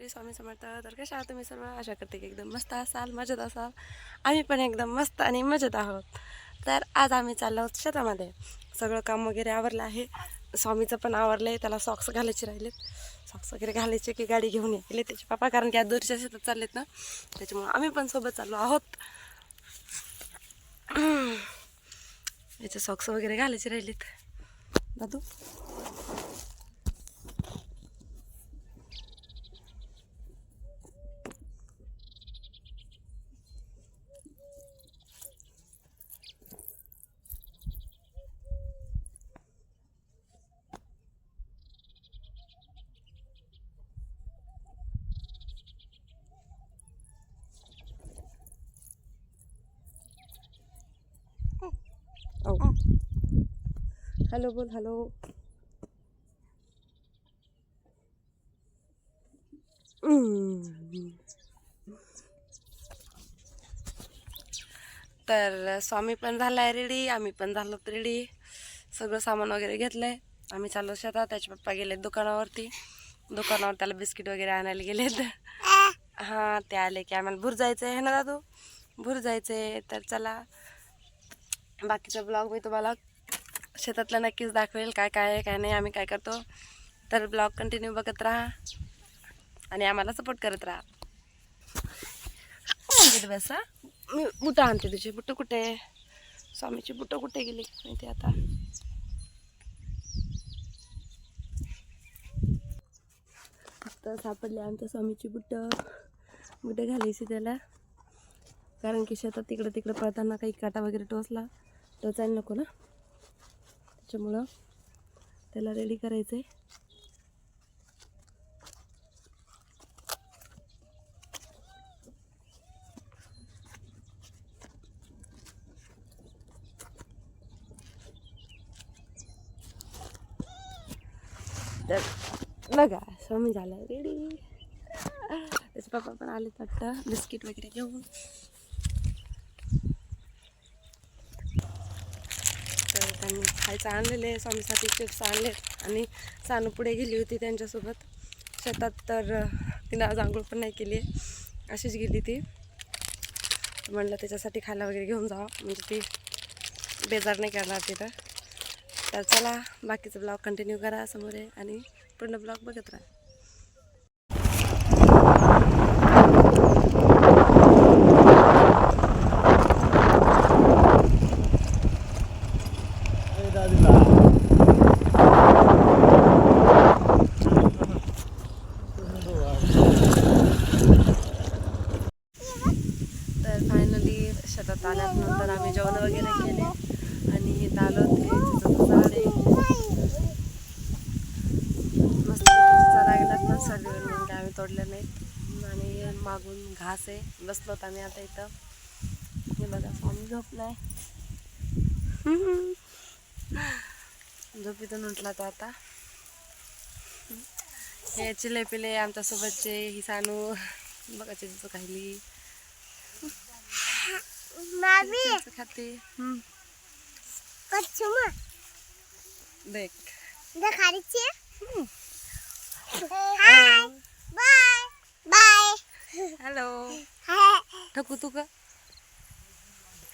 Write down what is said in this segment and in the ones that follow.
श्री स्वामी समर्थ तर कशा आहात तुम्ही सर्व? आशा करते की एकदम मस्त असाल मजेत असाल. आम्ही पण एकदम मस्त आणि मजेत आहोत. तर आज आम्ही चाललो आहोत शेतामध्ये. सगळं काम वगैरे आवरलं आहे. स्वामीचं पण आवरलं आहे त्याला सॉक्स घालायचे राहिलेत. सॉक्स वगैरे घालायचे की गाडी घेऊन येले त्याचे पापा कारण की आज दूरच्या शेतात चाललेत ना त्याच्यामुळं आम्ही पण सोबत चाललो आहोत. याचे सॉक्स वगैरे घालायचे राहिलेत. दादू? हॅलो बोल हॅलो. तर स्वामी पण झालाय रेडी आम्ही पण झालो रेडी सगळं सामान वगैरे घेतलंय. आम्ही चाललो शेतात त्याचे पप्पा गेले दुकानावरती. दुकानावर त्याला बिस्किट वगैरे आणायला गेलेत. हां ते आले की आम्हाला भूर जायचं आहे ना दादू? भूर जायचं आहे तर चला बाकीचा ब्लॉग मी तुम्हाला शेतातलं नक्कीच दाखवेल काय काय आहे काय नाही आम्ही काय करतो. तर ब्लॉग कंटिन्यू बघत राहा आणि आम्हाला सपोर्ट करत राहा. बस. मी बुटं आणते तुझे. बुटं कुठे? स्वामीची बुटं कुठे गेली? माहिती आता. फक्त सापडले आमच्या स्वामीची बुटं. बुटं घालायची त्याला. कारण की शेतात तिकडं तिकडं पळताना काही काटा वगैरे टोचला. टोचायला नको ना. त्याच्यामुळं त्याला रेडी करायचं आहे तर बघा स्वामी झाला रेडी त्याचे पप्पा पण आले वाटतं. बिस्किट वगैरे घेऊन. आणि खायचं आणलेले स्वामीसाठी चिप्स आणले आणि सानू पुढे गेली होती त्यांच्यासोबत. शेतात तर तिनं आज आंघोळ पण नाही केली आहे. अशीच गेली ती. म्हणलं त्याच्यासाठी खायला वगैरे घेऊन जावं. म्हणजे ती बेजार नाही करणार तिथं. तर चला बाकीचं ब्लॉग कंटिन्यू करा समोर आहे आणि पूर्ण ब्लॉग बघत राहा. तर फायनली शेतात आल्यानंतर आम्ही जेवण वगैरे केले. आणि इथं आलो ते झाड आहे मस्त झाड लागतात ना सर्दीवर म्हणून काय आम्ही तोडले नाहीत आणि मागून घास आहे बसलो होतो आम्ही आता इथं. हे बघा स्वामी झोपलाय. झोपीतून उठला तो आता. हे चिले पिले आमच्यासोबतचे ही सानू. बघा चिंच खायली खाते देख. देखारीची हाय. बाय. बाय. हॅलो. ठकू तू का?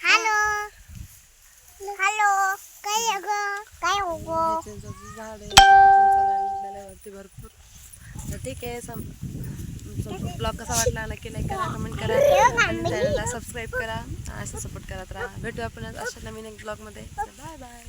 हॅलो. हॅलो. काय आहे ग काय हो गो चिंचाचं झाड आहे चिंचा लागलेलं आहे वरती भरपूर. तर ठीक आहे सम ब्लॉग कसा वाटला नक्की लाईक करा कमेंट करा आणि चॅनलला सबस्क्राईब करा असं सपोर्ट करत राहा. भेटू आपण अशा नवीन एक ब्लॉगमध्ये बाय बाय